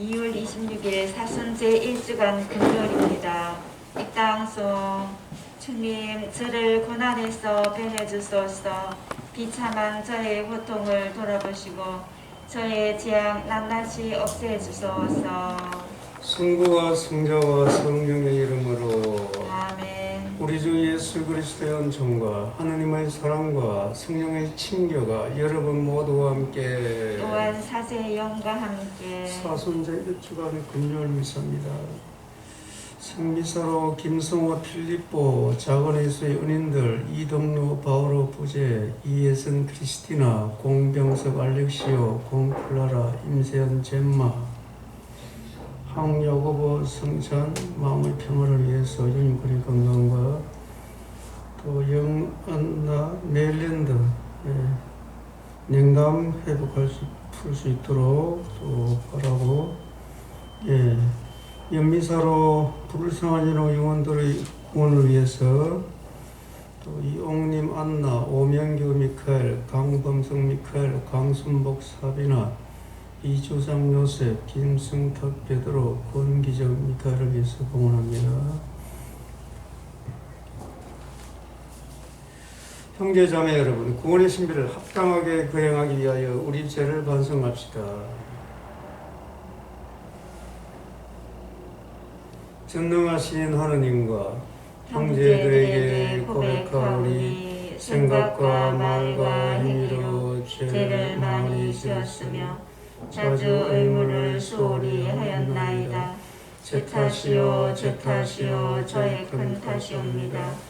2월 26일 사순 제1주간 금요일입니다. 이 땅송 주님 저를 고난에서 변해주소서 비참한 저의 고통을 돌아보시고 저의 재앙 낱낱이 없애주소서 성부와 성자와 성령의 이름으로 우리 주 예수 그리스도의 은총과 하느님의 사랑과 성령의 친교가 여러분 모두와 함께 또한 사제의 영과 함께 사순자 일주간의 금요일 미사입니다. 생미사로 김성호 필리포 작은예수의 은인들 이동루 바오로 부재 이예선 크리스티나 공병석 알렉시오 공플라라 임세연 젬마 황야고보 성찬 마음의 평화를 위해서 윤근의 건강과 또 영안나 네일랜드 예, 냉담 회복할 수 풀 수 있도록 또 바라고 예 연미사로 불쌍한 이노 영혼들의 구원을 위해서 또 이옥님 안나 오명규 미카엘 강범성 미카엘 강순복 사비나 이주상 요셉 김승탁 베드로 권기정 미카엘을 위해서 봉헌합니다. 형제자매 여러분, 구원의 신비를 합당하게 거행하기 위하여 우리 죄를 반성합시다. 전능하신 하느님과 형제들에게 고백하오니 생각과 말과 행위로 죄를 많이 지었으며 자주 의무를 소홀히 하였나이다. 제 탓이요 제 탓이요 저의 큰 탓이옵니다.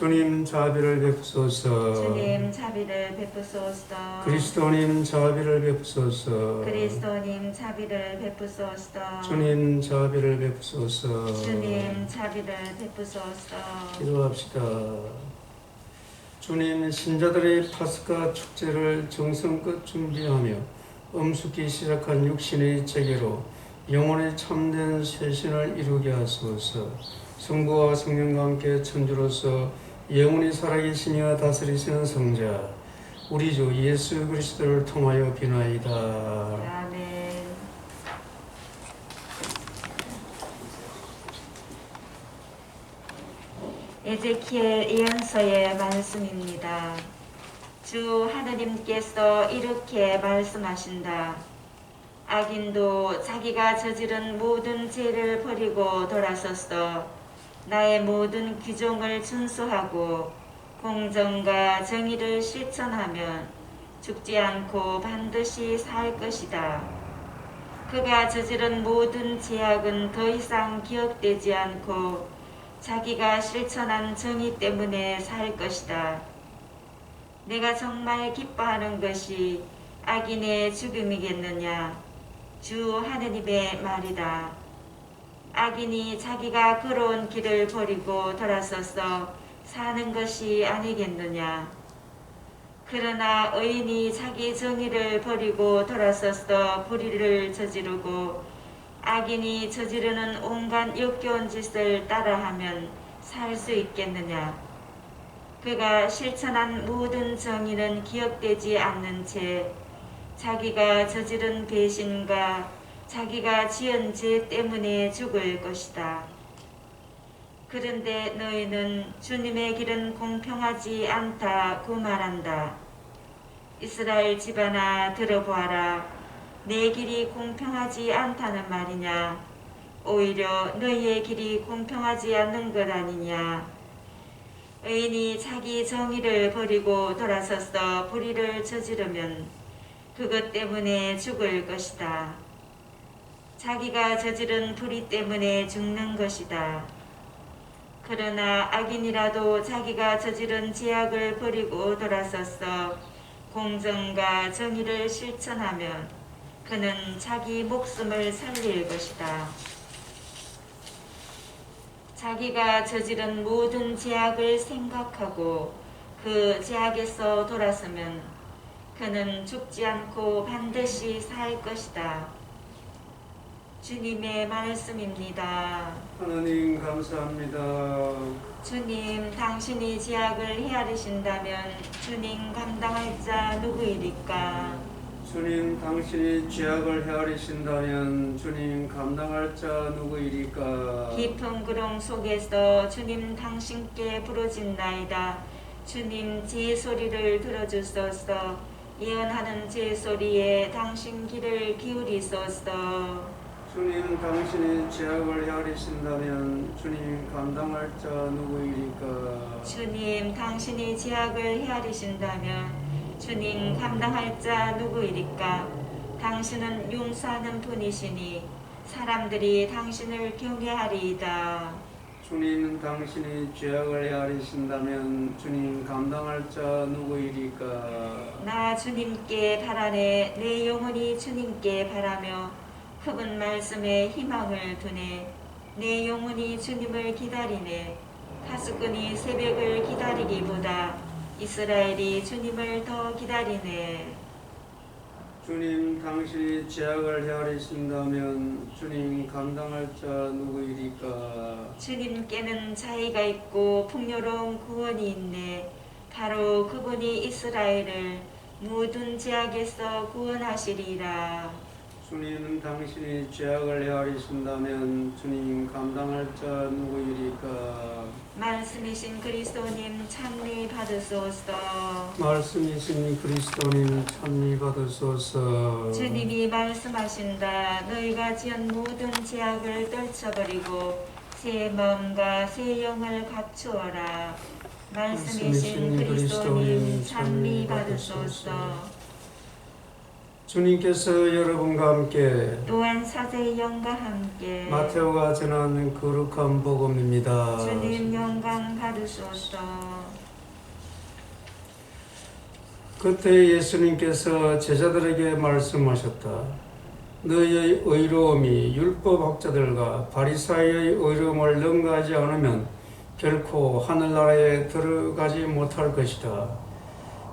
주님 자비를 베푸소서 주님 자비를 베푸소서. 그리스도님 자비를 베푸소서 그리스도님 자비를 베푸소서. 주님 자비를 베푸소서 주님 자비를 베푸소서. 기도합시다. 주님 신자들의 파스카 축제를 정성껏 준비하며 엄숙히 시작한 육신의 재개로 영혼의 참된 쇄신을 이루게 하소서. 성부와 성령과 함께 천주로서 영원히 살아계시며 다스리시는 성자 우리 주 예수 그리스도를 통하여 비나이다. 에제키엘 예언서의 말씀입니다. 주 하느님께서 이렇게 말씀하신다. 악인도 자기가 저지른 모든 죄를 버리고 돌아서서 나의 모든 규정을 준수하고 공정과 정의를 실천하면 죽지 않고 반드시 살 것이다. 그가 저지른 모든 죄악은 더 이상 기억되지 않고 자기가 실천한 정의 때문에 살 것이다. 내가 정말 기뻐하는 것이 악인의 죽음이겠느냐? 주 하느님의 말이다. 악인이 자기가 걸어온 길을 버리고 돌아서서 사는 것이 아니겠느냐? 그러나 의인이 자기 정의를 버리고 돌아서서 불의를 저지르고 악인이 저지르는 온갖 역겨운 짓을 따라하면 살 수 있겠느냐? 그가 실천한 모든 정의는 기억되지 않는 채 자기가 저지른 배신과 자기가 지은 죄 때문에 죽을 것이다. 그런데 너희는 주님의 길은 공평하지 않다고 말한다. 이스라엘 집안아 들어보아라. 내 길이 공평하지 않다는 말이냐? 오히려 너희의 길이 공평하지 않는 것 아니냐? 의인이 자기 정의를 버리고 돌아서서 불의를 저지르면 그것 때문에 죽을 것이다. 자기가 저지른 불의 때문에 죽는 것이다. 그러나 악인이라도 자기가 저지른 죄악을 버리고 돌아서서 공정과 정의를 실천하면 그는 자기 목숨을 살릴 것이다. 자기가 저지른 모든 죄악을 생각하고 그 죄악에서 돌아서면 그는 죽지 않고 반드시 살 것이다. 주님의 말씀입니다. 하나님 감사합니다. 주님, 당신이 죄악을 헤아리신다면 주님 감당할 자 누구이리까? 주님 당신이 죄악을 헤아리신다면 주님 감당할 자 누구이리까? 깊은 구름 속에서 주님 당신께 부르짖나이다. 주님 제 소리를 들어주소서. 예언하는 제 소리에 당신 귀를 기울이소서. 주님 당신이 죄악을 헤아리신다면 주님 감당할 자 누구이리까? 주님 당신이 죄악을 헤아리신다면 주님 감당할 자 누구이리까? 당신은 용서하는 분이시니 사람들이 당신을 경외하리이다. 주님 당신이 죄악을 헤아리신다면 주님 감당할 자 누구이리까? 나 주님께 바라네 내 영혼이 주님께 바라며 그분 말씀에 희망을 두네. 내 영혼이 주님을 기다리네. 가수꾼이 새벽을 기다리기보다 이스라엘이 주님을 더 기다리네. 주님 당신이 죄악을 헤아리신다면 주님 감당할 자 누구이리까? 주님께는 자의가 있고 풍요로운 구원이 있네. 바로 그분이 이스라엘을 모든 죄악에서 구원하시리라 주님 당신이 죄악을 헤아리신다면 주님 감당할 자 누구이리까? 말씀이신 그리스도님 찬미 받으소서. 말씀이신 그리스도님 찬미 받으소서. 주님이 말씀하신다. 너희가 지은 모든 죄악을 떨쳐버리고 새 마음과 새 영을 갖추어라. 말씀이신 그리스도님 찬미 받으소서. 주님께서 여러분과 함께 또한 사제의 영과 함께 마테오가 전한 거룩한 복음입니다. 주님 영광 받으소서. 그때 예수님께서 제자들에게 말씀하셨다. 너희의 의로움이 율법학자들과 바리사이의 의로움을 능가하지 않으면 결코 하늘나라에 들어가지 못할 것이다.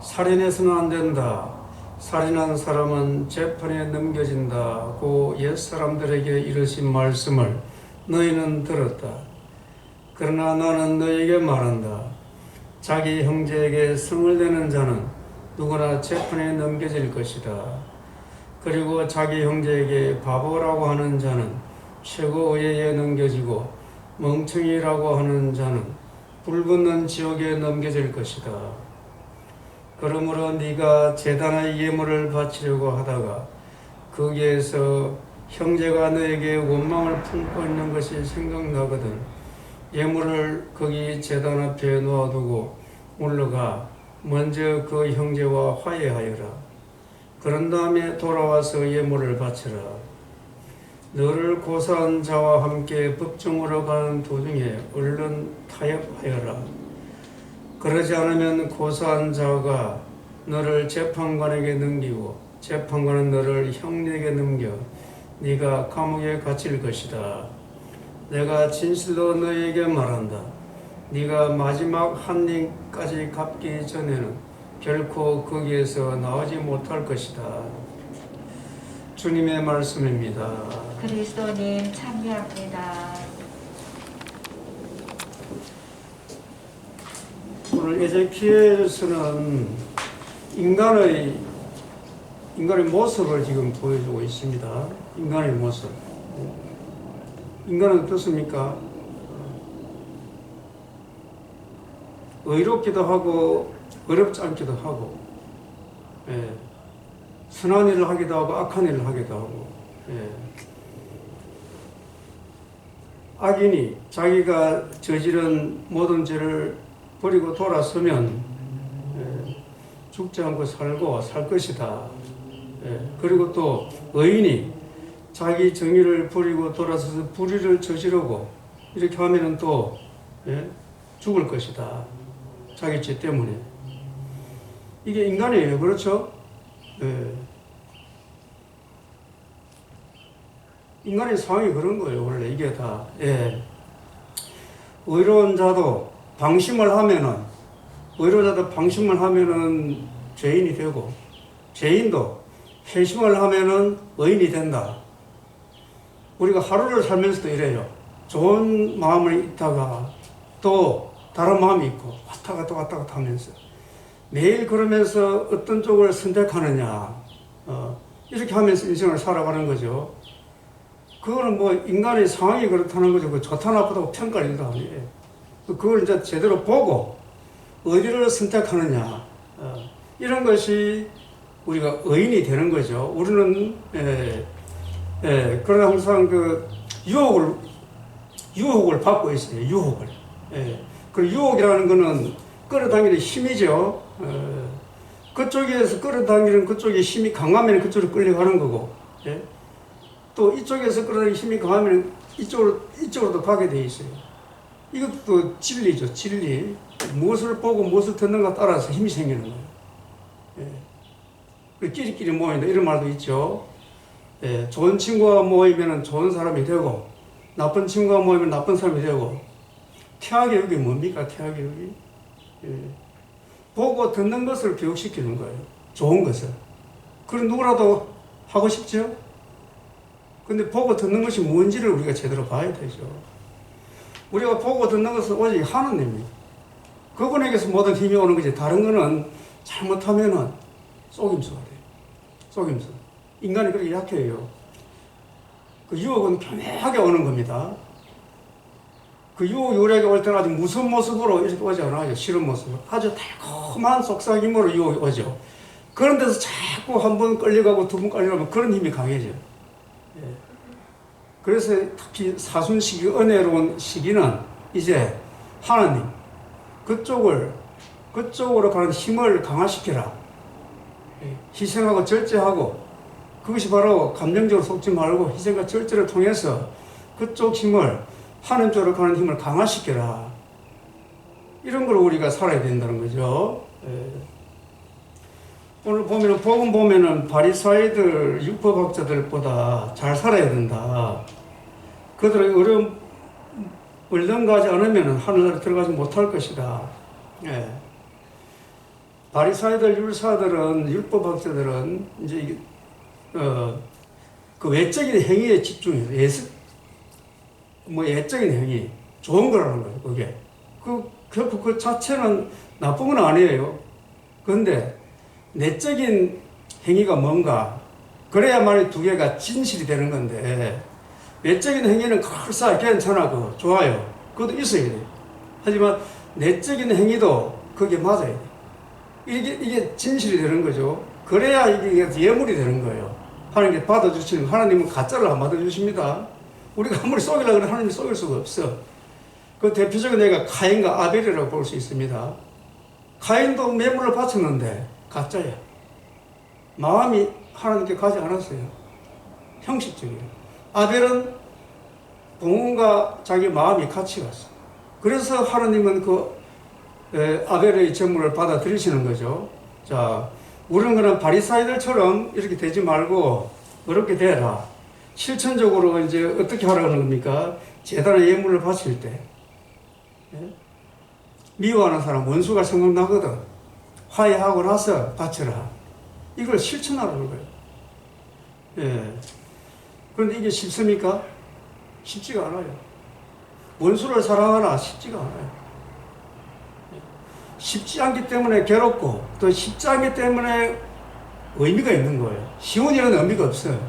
살인해서는 안 된다. 살인한 사람은 재판에 넘겨진다고 옛 사람들에게 이르신 말씀을 너희는 들었다. 그러나 나는 너희에게 말한다. 자기 형제에게 성을 내는 자는 누구나 재판에 넘겨질 것이다. 그리고 자기 형제에게 바보라고 하는 자는 최고의회에 넘겨지고 멍청이라고 하는 자는 불붙는 지옥에 넘겨질 것이다. 그러므로 네가 제단의 예물을 바치려고 하다가 거기에서 형제가 너에게 원망을 품고 있는 것이 생각나거든 예물을 거기 제단 앞에 놓아두고 올라가 먼저 그 형제와 화해하여라. 그런 다음에 돌아와서 예물을 바쳐라. 너를 고사한 자와 함께 법정으로 가는 도중에 얼른 타협하여라. 그러지 않으면 고사한 자가 너를 재판관에게 넘기고 재판관은 너를 형내게 넘겨 네가 감옥에 갇힐 것이다. 내가 진실로 너에게 말한다. 네가 마지막 한 입까지 갚기 전에는 결코 거기에서 나오지 못할 것이다. 주님의 말씀입니다. 그리스도님 찬미합니다. 오늘 에제키엘서는 인간의 인간의 모습을 지금 보여주고 있습니다. 인간의 모습. 인간은 어떻습니까? 의롭기도 하고 어렵지 않기도 하고, 예. 선한 일을 하기도 하고 악한 일을 하기도 하고, 예. 악인이 자기가 저지른 모든 죄를 버리고 돌아서면 예, 죽지 않고 살고 살 것이다. 예, 그리고 또 의인이 자기 정의를 버리고 돌아서서 불의를 저지르고 이렇게 하면은 또 예, 죽을 것이다. 자기 죄 때문에 이게 인간이에요, 그렇죠? 예. 인간의 상황이 그런 거예요, 원래 이게 다. 예. 의로운 자도 방심을 하면은 의로운 자도 방심을 하면은 죄인이 되고 죄인도 회심을 하면은 의인이 된다. 우리가 하루를 살면서도 이래요. 좋은 마음을 있다가 또 다른 마음이 있고 왔다 갔다 왔다 갔다 하면서 매일 그러면서 어떤 쪽을 선택하느냐 어, 이렇게 하면서 인생을 살아가는 거죠. 그거는 뭐 인간의 상황이 그렇다는 거죠. 그 좋다 나쁘다고 평가할 일도 아니에요. 그걸 이제 제대로 보고 어디를 선택하느냐 어, 이런 것이 우리가 의인이 되는 거죠. 우리는 예, 예, 그러나 항상 그 유혹을 유혹을 받고 있어요. 유혹을. 예. 그 유혹이라는 거는 끌어당기는 힘이죠. 어, 그쪽에서 끌어당기는 그쪽에 힘이 강하면 그쪽으로 끌려가는 거고, 예. 또 이쪽에서 끌어당기는 힘이 강하면 이쪽으로 이쪽으로도 가게 돼 있어요. 이것도 진리죠, 진리. 무엇을 보고 무엇을 듣는가 따라서 힘이 생기는 거예요. 예. 그 끼리끼리 모인다 이런 말도 있죠. 예, 좋은 친구와 모이면 좋은 사람이 되고 나쁜 친구와 모이면 나쁜 사람이 되고 태학교육이 뭡니까 태학교육이 예. 보고 듣는 것을 교육시키는 거예요 좋은 것을 그럼 누구라도 하고 싶죠 근데 보고 듣는 것이 뭔지를 우리가 제대로 봐야 되죠 우리가 보고 듣는 것은 오직 하나님입니다 그분에게서 모든 힘이 오는 거지 다른 거는 잘못하면은 속임수가 돼요 속임수 인간이 그렇게 약해요. 그 유혹은 교묘하게 오는 겁니다. 그 유혹 요래가 올 때는 아주 무슨 모습으로 이렇게 오지 않아요. 싫은 모습으로. 아주 달콤한 속삭임으로 유혹이 오죠. 그런 데서 자꾸 한 번 끌려가고 두 번 끌려가면 그런 힘이 강해져요. 예. 그래서 특히 사순 시기, 은혜로운 시기는 이제 하나님, 그쪽을, 그쪽으로 가는 힘을 강화시켜라. 예. 희생하고 절제하고 그것이 바로 감정적으로 속지 말고 희생과 절제를 통해서 그쪽 힘을 하나님 쪽으로 가는 힘을 강화시켜라. 이런 걸 우리가 살아야 된다는 거죠. 예. 오늘 보면은 복음 보면은 바리사이들 율법학자들보다 잘 살아야 된다. 그들의 어려움 을렁가지 않으면 하늘나라 들어가지 못할 것이다. 예. 바리사이들 율사들은 율법학자들은 이제 어, 그 외적인 행위에 집중해서 예습, 뭐 예적인 행위, 좋은 거라는 거예요, 그게. 그, 결코 그 자체는 나쁜 건 아니에요. 그런데 내적인 행위가 뭔가, 그래야만 두 개가 진실이 되는 건데, 외적인 행위는 그럴싸 괜찮아, 그 좋아요. 그것도 있어야 돼요. 하지만 내적인 행위도 그게 맞아야 돼. 이게, 이게 진실이 되는 거죠. 그래야 이게 예물이 되는 거예요. 하나님께 받아주시는 하나님은 가짜를 안 받아주십니다. 우리가 아무리 속이려고 해도 하나님이 속일 수가 없어. 그 대표적인 애가 카인과 아벨이라고 볼 수 있습니다. 카인도 매물을 바쳤는데 가짜야. 마음이 하나님께 가지 않았어요. 형식적이에요. 아벨은 부모가 자기 마음이 같이 갔어. 그래서 하나님은 그 에, 아벨의 제물을 받아들이시는 거죠. 자, 우리는 그런 바리사이들처럼 이렇게 되지 말고 어렵게 되라. 실천적으로 이제 어떻게 하라는 겁니까? 재단의 예물을 바칠 때 예? 미워하는 사람 원수가 생각나거든. 화해하고 나서 바쳐라. 이걸 실천하라는 거예요. 예. 그런데 이게 쉽습니까? 쉽지가 않아요. 원수를 사랑하라 쉽지가 않아요. 쉽지 않기 때문에 괴롭고 또 쉽지 않기 때문에 의미가 있는 거예요. 쉬운 일은 의미가 없어요.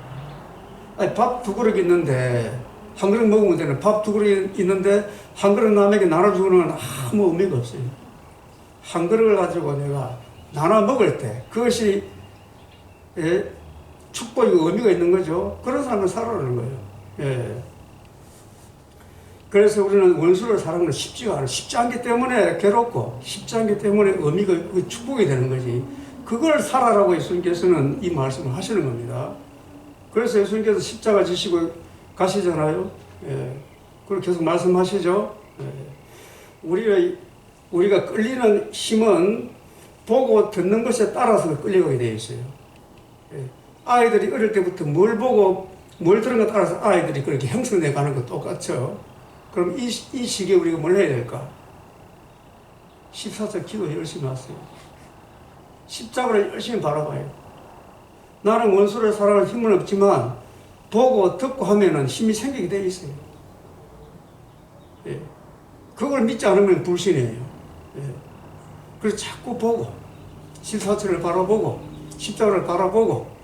밥 두 그릇 있는데 한 그릇 먹으면 되는 밥 두 그릇 있는데 한 그릇 남에게 나눠주는 건 아무 의미가 없어요. 한 그릇을 가지고 내가 나눠 먹을 때 그것이 예, 축복이고 의미가 있는 거죠. 그런 사람을 살아라는 거예요. 예. 그래서 우리는 원수를 사랑하는 쉽지가 않아. 쉽지 않기 때문에 괴롭고, 쉽지 않기 때문에 의미가, 그 축복이 되는 거지. 그걸 살아라고 예수님께서는 이 말씀을 하시는 겁니다. 그래서 예수님께서 십자가 지시고 가시잖아요. 예. 그걸 계속 말씀하시죠. 예. 우리가, 우리가 끌리는 힘은 보고 듣는 것에 따라서 끌려가게 되어 있어요. 예. 아이들이 어릴 때부터 뭘 보고 뭘 들은 것 따라서 아이들이 그렇게 형성돼 가는 것 똑같죠. 그럼 이, 시- 이 시기에 우리가 뭘 해야 될까? 14절 기도 열심히 하세요. 십자가를 열심히 바라봐요. 나는 원수를 사랑할 힘은 없지만 보고 듣고 하면은 힘이 생기게 돼 있어요. 예. 그걸 믿지 않으면 불신이에요. 예. 그래서 자꾸 보고 십사절을 바라보고 십자가를 바라보고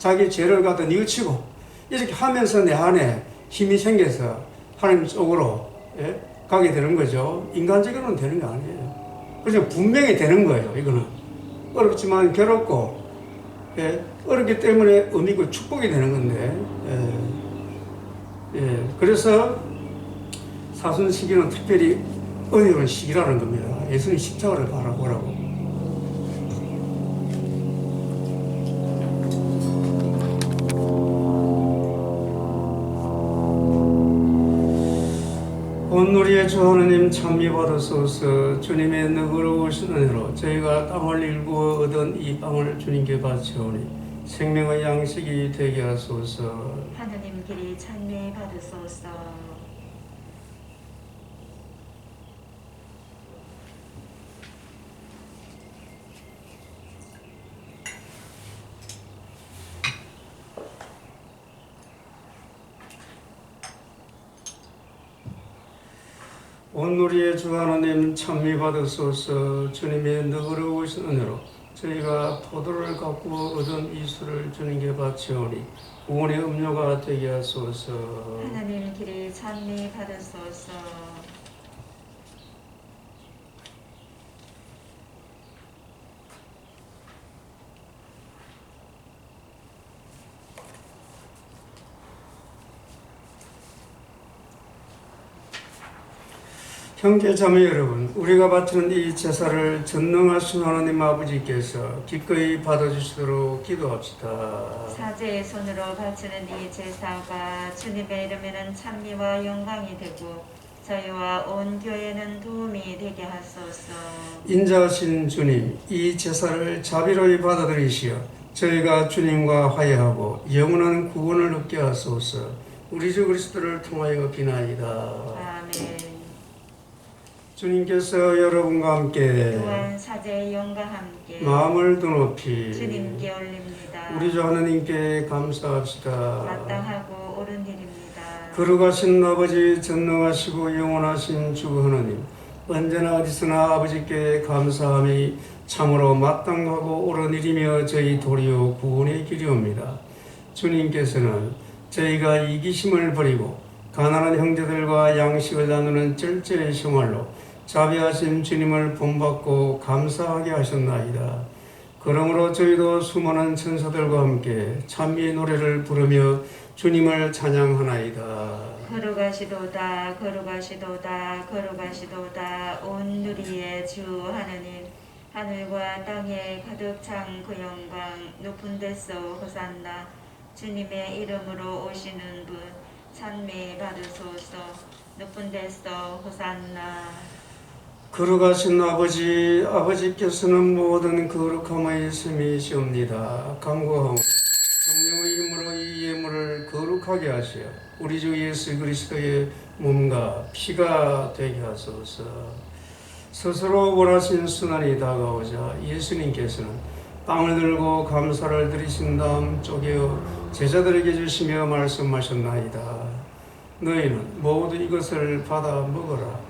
자기 죄를 갖다 뉘우치고 이렇게 하면서 내 안에 힘이 생겨서 하나님 쪽으로 예? 가게 되는 거죠. 인간적으로는 되는 거 아니에요. 그래서 분명히 되는 거예요. 이거는 어렵지만 괴롭고 예? 어렵기 때문에 의미고 축복이 되는 건데 예. 예. 그래서 사순 시기는 특별히 어려운 시기라는 겁니다. 예수님 십자가를 바라보라고. 온누리의 주 하나님 찬미 받으소서. 주님의 너그러우신 은혜로 저희가 땅을 일구어 얻은 이 빵을 주님께 바치오니 생명의 양식이 되게 하소서. 하느님 길이 찬미 받으소서. 온누리의 주 하나님 찬미 받으소서 주님의 너그러우신 은혜로 저희가 포도를 갖고 얻은 이 술을 주님께 바치오니 구원의 음료가 되게 하소서 하느님 길이 찬미 받으소서. 형제 자매 여러분, 우리가 바치는 이 제사를 전능하신 하나님 아버지께서 기꺼이 받아주시도록 기도합시다. 사제의 손으로 바치는 이 제사가 주님의 이름에는 찬미와 영광이 되고 저희와 온 교회는 도움이 되게 하소서. 인자하신 주님, 이 제사를 자비로이 받아들이시어 저희가 주님과 화해하고 영원한 구원을 얻게 하소서. 우리 주 그리스도를 통하여 비나이다. 아멘. 주님께서 여러분과 함께 또한 사제의 영과 함께 마음을 더 높이 주님께 올립니다. 우리 주 하나님께 감사합시다. 마땅하고 옳은 일입니다. 거룩하신 아버지 전능하시고 영원하신 주 하나님 언제나 어디서나 아버지께 감사함이 참으로 마땅하고 옳은 일이며 저희 도리어 구원의 길이옵니다. 주님께서는 저희가 이기심을 버리고 가난한 형제들과 양식을 나누는 절제의 생활로 자비하신 주님을 본받고 감사하게 하셨나이다. 그러므로 저희도 수많은 천사들과 함께 찬미의 노래를 부르며 주님을 찬양하나이다. 거룩하시도다 거룩하시도다 거룩하시도다 온 누리의 주 하느님 하늘과 땅에 가득 찬 그 영광 높은 데서 호산나 주님의 이름으로 오시는 분 찬미 받으소서 높은 데서 호산나 거룩하신 아버지, 아버지께서는 모든 거룩함의 셈이시옵니다. 간구하오니 성령의 힘으로 이 예물을 거룩하게 하시어 우리 주 예수 그리스도의 몸과 피가 되게 하소서. 스스로 원하신 순환이 다가오자 예수님께서는 빵을 들고 감사를 드리신 다음 쪼개어 제자들에게 주시며 말씀하셨나이다. 너희는 모두 이것을 받아 먹어라.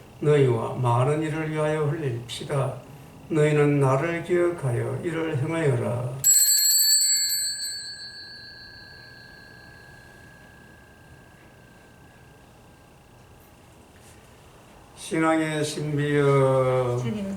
너희와 많은 일을 위하여 흘릴 피다. 너희는 나를 기억하여 이를 행하여라. 신앙의 신비여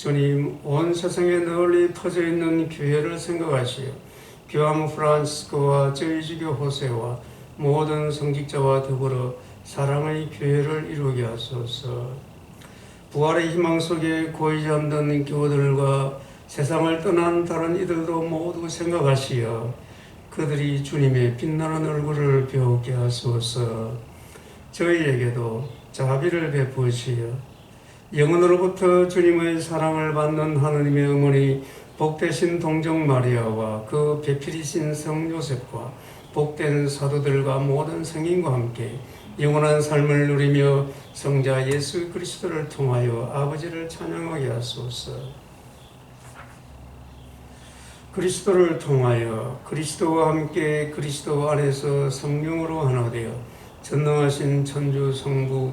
주님 온 세상에 널리 퍼져 있는 교회를 생각하시어 교황 프란시스코와 저희 주교 호세와 모든 성직자와 더불어 사랑의 교회를 이루게 하소서. 부활의 희망 속에 고이 잠든 교우들과 세상을 떠난 다른 이들도 모두 생각하시어 그들이 주님의 빛나는 얼굴을 배우게 하소서. 저희에게도 자비를 베푸시어 영원으로부터 주님의 사랑을 받는 하느님의 어머니 복되신 동정 마리아와 그 배필이신 성 요셉과 복된 사도들과 모든 성인과 함께 영원한 삶을 누리며 성자 예수 그리스도를 통하여 아버지를 찬양하게 하소서. 그리스도를 통하여 그리스도와 함께 그리스도 안에서 성령으로 하나 되어 전능하신 천주 성부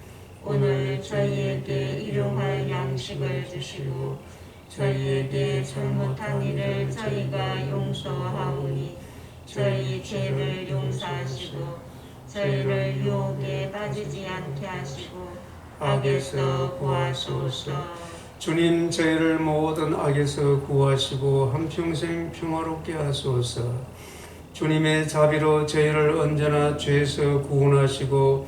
오늘 저희에게 일용할 양식을 주시고 저희에게 잘못한 일을 저희가 용서하오니 저희 죄를 용서하시고 저희를 유혹에 빠지지 않게 하시고 악에서 구하소서 주님 저희를 모든 악에서 구하시고 한평생 평화롭게 하소서. 주님의 자비로 저희를 언제나 죄에서 구원하시고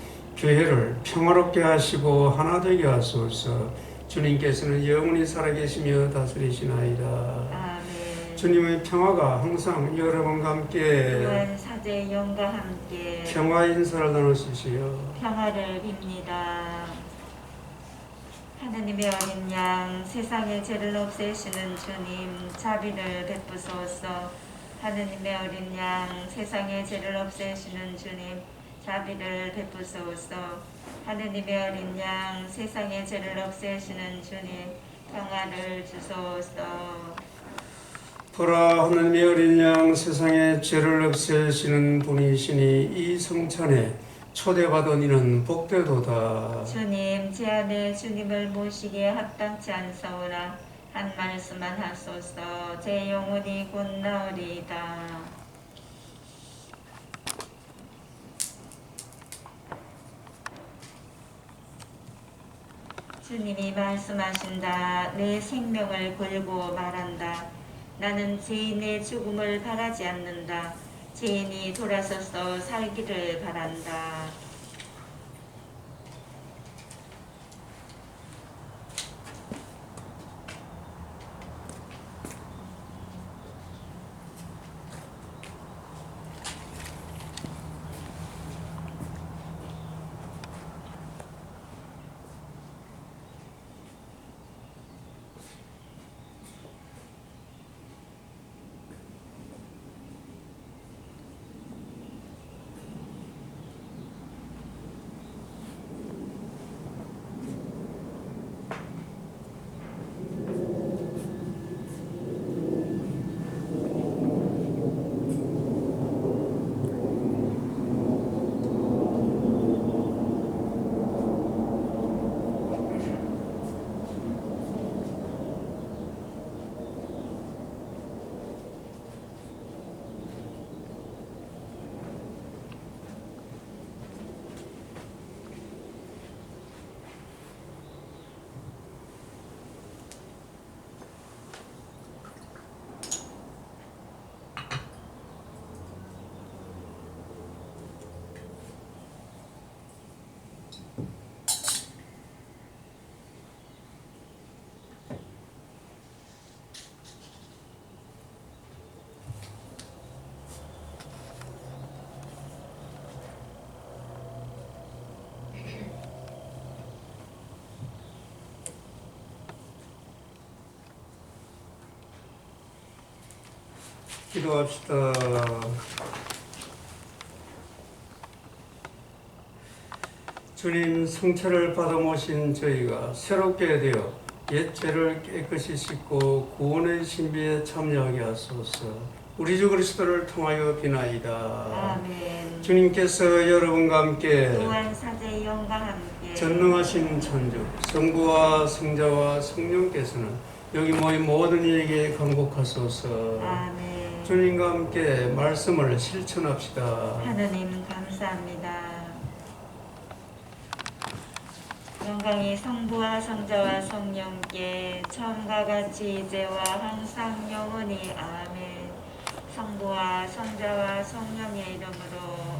교회를 평화롭게 하시고 하나 되게 하소서. 주님께서는 영원히 살아계시며 다스리시나이다. 아멘. 주님의 평화가 항상 여러분과 함께. 사제 영과 함께 평화 인사를 나누시시오. 평화를 빕니다. 하느님의 어린 양 세상의 죄를 없애시는 주님 자비를 베푸소서. 하느님의 어린 양 세상의 죄를 없애시는 주님 자비를 베푸소서. 하느님의 어린 양 세상의 죄를 없애시는 주님 평화를 주소서. 보라 하나님의 어린 양 세상의 죄를 없애시는 분이시니 이 성찬에 초대받은 이는 복되도다. 주님 제 안에 주님을 모시기에 합당치 않사오나 한 말씀만 하소서. 제 영혼이 곧 나으리이다 주님이 말씀하신다. 내 생명을 걸고 말한다. 나는 죄인의 죽음을 바라지 않는다. 죄인이 돌아서서 살기를 바란다 기도합시다. 주님 성체를 받아 모신 저희가 새롭게 되어 옛 죄를 깨끗이 씻고 구원의 신비에 참여하게 하소서. 우리 주 그리스도를 통하여 비나이다. 아멘. 주님께서 여러분과 함께 또한 사제의 영광 함께 전능하신 천주 성부와 성자와 성령께서는 여기 모인 모든 이에게 강복하소서. 아멘. 주님과 함께 말씀을 실천합시다. 하느님 감사합니다. 영광이 성부와 성자와 성령께 처음과 같이 이제와 항상 영원히 아멘. 성부와 성자와 성령의 이름으로